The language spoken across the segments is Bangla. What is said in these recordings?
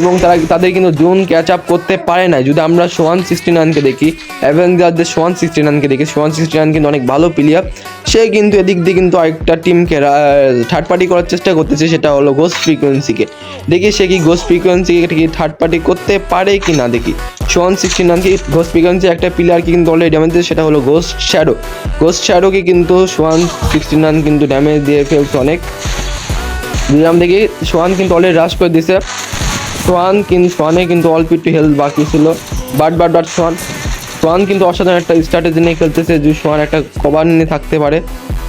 এবং তারা তাদের কিন্তু জোন ক্যাচ আপ করতে পারে না যদি আমরা সোয়ান সিক্সটি নাইনকে দেখি অ্যাভেঞ্জারদের সোয়ান সিক্সটি নাইনকে দেখি, সোয়ান সিক্সটি নাইন কিন্তু অনেক ভালো প্লেয়ার সে কিন্তু এদিক দিয়ে কিন্তু আরেকটা টিমকে থার্ড পার্টি করার চেষ্টা করতেছে, সেটা হলো গোস্ট ফ্রিকোয়েন্সিকে দেখি সে কি গোস্ট ফ্রিকোয়েন্সিকে কি থার্ড পার্টি করতে পারে কি না দেখি। সোয়ান সিক্সটি নাইনকে গোস্ট ফ্রিকোয়েন্সি একটা প্লেয়ারকে কিন্তু অলরেডি ড্যামেজ দিয়েছে, সেটা হলো গোস্ট শ্যাডো গোস্ট শ্যাডোকে কিন্তু সোয়ান সিক্সটি নাইন কিন্তু ড্যামেজ দিয়ে ফেলছে অনেক। আমরা দেখি, সোয়ান কিন্তু অলরেডি রাশ করে দিছে সোয়ান কিন্তু সোয়ানে কিন্তু অল্প একটু হেলথ বাকি ছিল। But but but swan swan কিন্তু অসাধারণ একটা স্ট্র্যাটেজি নিয়ে খেলতেছে, যদি সোয়ান একটা কভার নিয়ে থাকতে পারে,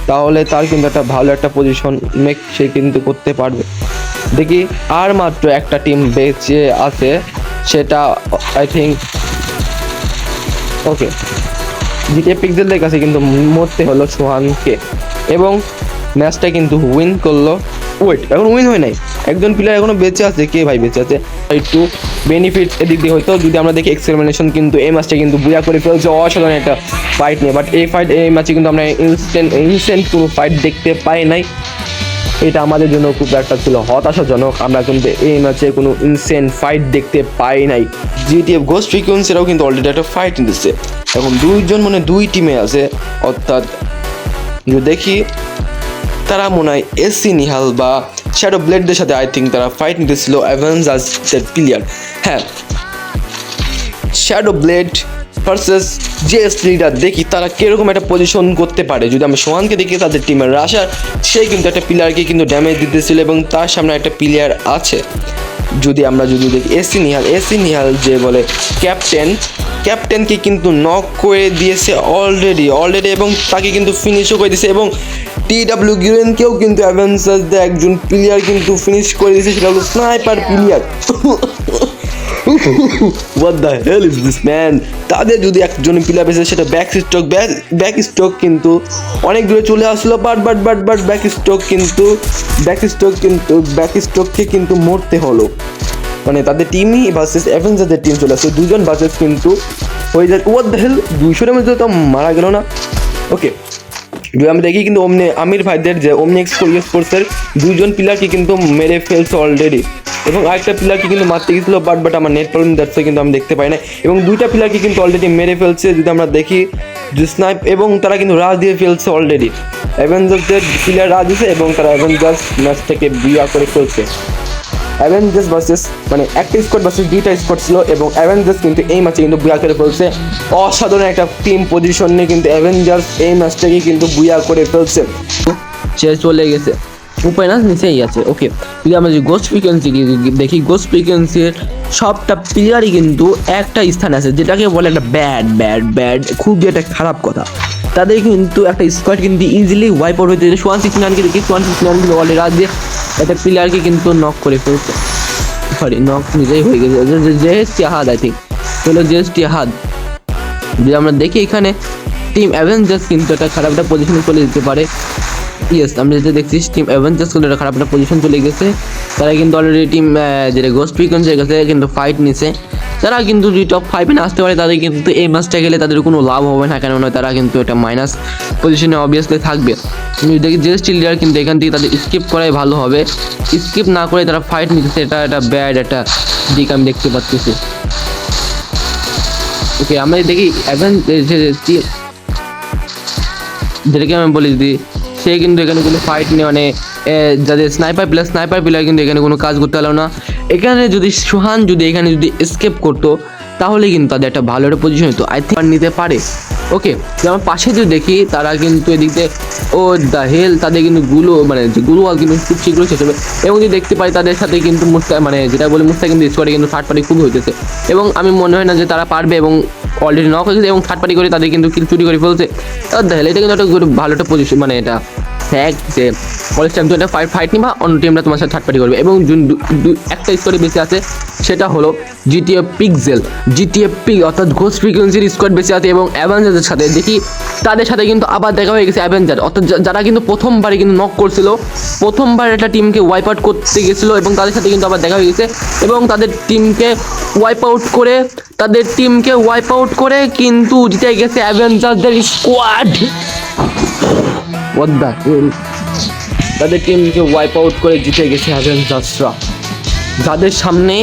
তাহলে তার কিন্তু একটা ভালো একটা পজিশন মেক সে কিন্তু করতে পারবে। দেখি আর মাত্র একটা টিম বেঁচে আছে, সেটা আই থিঙ্ক ওকে জিটিএ পিক্সেলদের কাছে কিন্তু মরতে হলো সোহানকে এবং ম্যাচটা কিন্তু উইন করল। ওয়েট এখন উইন হয় নাই। একজন প্লেয়ার এখনও বেঁচে আছে, কে ভাই বেঁচে আছে? একটু বেনিফিট এদিক দিয়ে হয়তো, যদি আমরা দেখি এক্সপেরিমেন্টেশন কিন্তু এই ম্যাচটা কিন্তু বুয়া করে ফেলছে, অসাধারণ একটা ফাইট নিয়ে। বাট এই ফাইট এই ম্যাচে কিন্তু আমরা ইনস্ট্যান্ট ইনস্ট্যান্ট কোনো ফাইট দেখতে পাই নাই। এটা আমাদের জন্য খুব একটা ছিল হতাশাজনক। আমরা কিন্তু এই ম্যাচে কোনো ইনসেন্ট ফাইট দেখতে পাই নাই। জিটিএফ গোস্ট ফ্রিকুয়েন্সিরাও কিন্তু অলরেডি একটা ফাইট নিতেছে। এখন দুইজন মানে দুই টিমে আছে। অর্থাৎ দেখি তারা মনে হয় এসি নিহাল বা শ্যাডো ব্লেডদের সাথে আই থিঙ্ক তারা ফাইট নিতেছিল অ্যাভেঞ্জার্সের প্লেয়ার হ্যাঁ। শ্যাডো ব্লেড ভার্সেস যে লিডার দেখি তারা কীরকম একটা পজিশন করতে পারে। যদি আমরা সোহানকে দেখি, তাদের টিমের রাশার সে কিন্তু একটা প্লেয়ারকে কিন্তু ড্যামেজ দিতেছিল এবং তার সামনে একটা প্লেয়ার আছে। যদি আমরা যদি দেখি এসি নিহাল এসি নিহাল যে বলে ক্যাপ্টেন ক্যাপ্টেনকে কিন্তু নক করে দিয়েছে অলরেডি অলরেডি এবং তাকে কিন্তু ফিনিশও করে দিয়েছে এবং টি ডাব্লিউ গিরেনকেও কিন্তু অ্যাভেঞ্সার্সদের একজন প্লেয়ার কিন্তু ফিনিশ করে দিয়েছে সেটা হলো sniper player what the hell is this man তাদের যদি একজন প্লেয়ার বেঁচে সেটা ব্যাক স্ট্রোক ব্যাক স্ট্রোক কিন্তু অনেক দূরে চলে আসলো but but but but back stroke কিন্তু ব্যাক স্ট্রোক কিন্তু ব্যাক স্ট্রোককে কিন্তু মরতে হলো। মানে তাদের টিমই ভার্সেস অ্যাভেঞ্জারদের টিম চলে আসছে দুজন ভার্সেস কিন্তু হয়ে যায়। ওয়াট দ্য হেল দুইশোর মধ্যে তো মারা গেল না। ওকে যদি দেখি কিন্তু অমনি আমির ভাইদের যে অমনি স্পোর্টসের দুইজন প্লেয়ারকে কিন্তু মেরে ফেলছে অলরেডি এবং আরেকটা প্লেয়ারকে কিন্তু মারতে গেছিল বাট বাট আমার নেট প্রবলেম যাচ্ছে কিন্তু আমি দেখতে পাই না এবং দুইটা প্লেয়ারকে কিন্তু অলরেডি মেরে ফেলছে, যদি আমরা দেখি, যে স্নাইপ এবং তারা কিন্তু রাজ দিয়ে ফেলছে অলরেডি অ্যাভেঞ্জার্সদের প্লেয়ার রাজ দিয়েছে এবং তারা অ্যাভেঞ্জার্স ম্যাচটাকে বিয়া করে ফেলছে। অ্যাভেঞ্জার্স ভার্সেস মানে একটা স্কোয়াড ভার্সেস দুইটা স্কোয়াড ছিল এবং অ্যাভেঞ্জার্স কিন্তু এই ম্যাচে কিন্তু বুয়া করে ফেলছে। অসাধারণ একটা টিম পজিশন নিয়ে কিন্তু অ্যাভেঞ্জার্স এই ম্যাচটাকে কিন্তু বুয়া করে ফেলছে। সে চলে গেছে। উপায় না, নিচেই আছে। ওকে যদি আমরা যদি গোস্ট ফ্রিকোয়েন্সি দেখি গোস্ট ফ্রিকোয়েন্সির সবটা প্লেয়ারই কিন্তু একটা স্থানে আছে, যেটাকে বলে একটা ব্যাড ব্যাড ব্যাড খুবই একটা খারাপ কথা। তাদের কিন্তু একটা স্কোয়াড কিন্তু ইজিলি ওয়াইপ আউট হইতে সোয়ান সিক্স নাইনকে দেখি সোয়ান সিক্স নাইন কিন্তু অলরেডি একটা প্লেয়ারকে কিন্তু নক করে ফেলছে সরি নক নিজেই হয়ে গেছে। জেহেস হাত আই থিঙ্ক হলো জেহেস টিহাদ যদি আমরা দেখি এখানে টিম অ্যাভেঞ্জার্স কিন্তু একটা খারাপ একটা পজিশনে চলে যেতে পারে। ইয়েস আমি যেটা দেখছি টিম অ্যাভেঞ্জার্স কিন্তু খারাপ একটা পজিশন চলে গেছে। তারা কিন্তু অলরেডি টিম যেটা গোস্ট ফ্রিকোয়েন্সির কাছে কিন্তু ফাইট নিছে। তারা কিন্তু যদি টপ ফাইভে না আসতে পারে, তাদের কিন্তু এই ম্যাচটা গেলে তাদের কোনো লাভ হবে না, কেননা তারা কিন্তু একটা মাইনাস পজিশনে অবভিয়াসলি থাকবে। দেখি যে স্টিল কিন্তু এখান থেকে তাদের স্কিপ করাই ভালো হবে। স্কিপ না করে তারা ফাইট নিতেছে, এটা একটা ব্যাড একটা দিক আমি দেখতে পাচ্ছি। ওকে আমরা দেখি এখন যেটাকে আমি বলি যদি সে কিন্তু এখানে কোনো ফাইট নেই মানে যাদের স্নাইপার প্লাস স্নাইপার প্লেয়ার কিন্তু এখানে কোনো কাজ করতে পারল না। এখানে যদি সুহান যদি এখানে যদি স্কেপ করতো তাহলে কিন্তু তাদের একটা ভালো একটা পজিশন হতো। আই থিঙ্ক নিতে পারে। ওকে যেমন পাশে যদি দেখি, তারা কিন্তু এদিক দিয়ে, ও দ্য হেল তাদের কিন্তু গুলো মানে যে গুলো ওয়াল কিন্তু খুব শীঘ্রই শেষ হবে। এবং যদি দেখতে পাই, তাদের সাথে কিন্তু মুস্তা মানে যেটা বলে মুস্তা কিন্তু স্কোয়াডে কিন্তু থার্ড পার্টি খুবই হইতেছে। এবং আমি মনে হয় না যে তারা পারবে এবং অলরেডি নক হয়েছে এবং থার্ড পার্টি করে তাদের কিন্তু চুরি করে ফেলছে। দ্য হেল এটা কিন্তু একটা ভালো একটা পজিশন মানে এটা ফ্যাক্ট যে কলেজ টাইম একটা ফাইট ফাইট নিবা, অন্য টিমটা তোমার সাথে থার্ড পার্টি করবে। এবং যুন- একটা স্কোয়াডে বেঁচে আছে, সেটা হলো জিটিএ পিকজেল জিটিএ পিক অর্থাৎ ঘোষ ফ্রিকোয়েন্সির স্কোয়াড বেঁচে আছে এবং অ্যাভেঞ্জারের সাথে। দেখি তাদের সাথে কিন্তু আবার দেখা হয়ে গেছে অ্যাভেঞ্জার অর্থাৎ যারা কিন্তু প্রথমবারে কিন্তু নক করছিল, প্রথমবার একটা টিমকে ওয়াইপ আউট করতে গেছিল এবং তাদের সাথে কিন্তু আবার দেখা হয়ে গেছে এবং তাদের টিমকে ওয়াইপ আউট করে, তাদের টিমকে ওয়াইপ আউট করে কিন্তু জিতে গেছে অ্যাভেঞ্জারদের স্কোয়াড The hell? তাদের টিমকে ওয়াইপ আউট করে জিতে গেছে অ্যাভেঞ্জার্সরা যাদের সামনে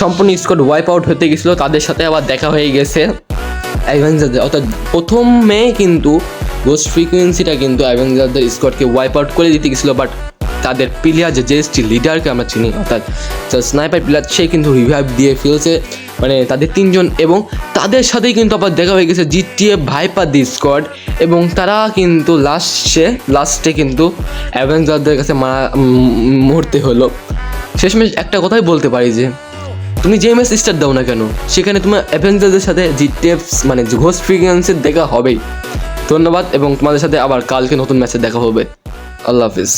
সম্পূর্ণ স্কোয়াড ওয়াইপ আউট হতে গেছিল, তাদের সাথে আবার দেখা হয়ে গেছে অ্যাভেঞ্জারদের অর্থাৎ প্রথমে কিন্তু গোস্ট ফ্রিকোয়েন্সিটা কিন্তু অ্যাভেঞ্জারদের স্কোয়াডকে ওয়াইপ আউট করে দিতে গেছিল বাট তাদের প্লেয়ার যে জেএসটি লিডারকে আমরা চিনি, অর্থাৎ স্নাইপার প্লেয়ার সে কিন্তু রিভাইভ দিয়ে ফেলছে। মানে তাদের তিনজন এবং তাদের সাথেই কিন্তু আবার দেখা হয়ে গেছে জিটিএ ভাইপার দি স্কোয়াড এবং তারা কিন্তু লাস্টে লাস্টে কিন্তু অ্যাভেঞ্জারদের কাছে মারা মরতে হলো। শেষমেশ একটা কথাই বলতে পারি যে, তুমি যে ম্যাচ স্টার্ট দাও না কেন? সেখানে তোমার অ্যাভেঞ্জারদের সাথে জিটিএফ মানে ঘোষ ফ্রিকুয়েন্সির দেখা হবেই। ধন্যবাদ এবং তোমাদের সাথে আবার কালকে নতুন ম্যাচে দেখা হবে। আল্লাহ হাফিজ।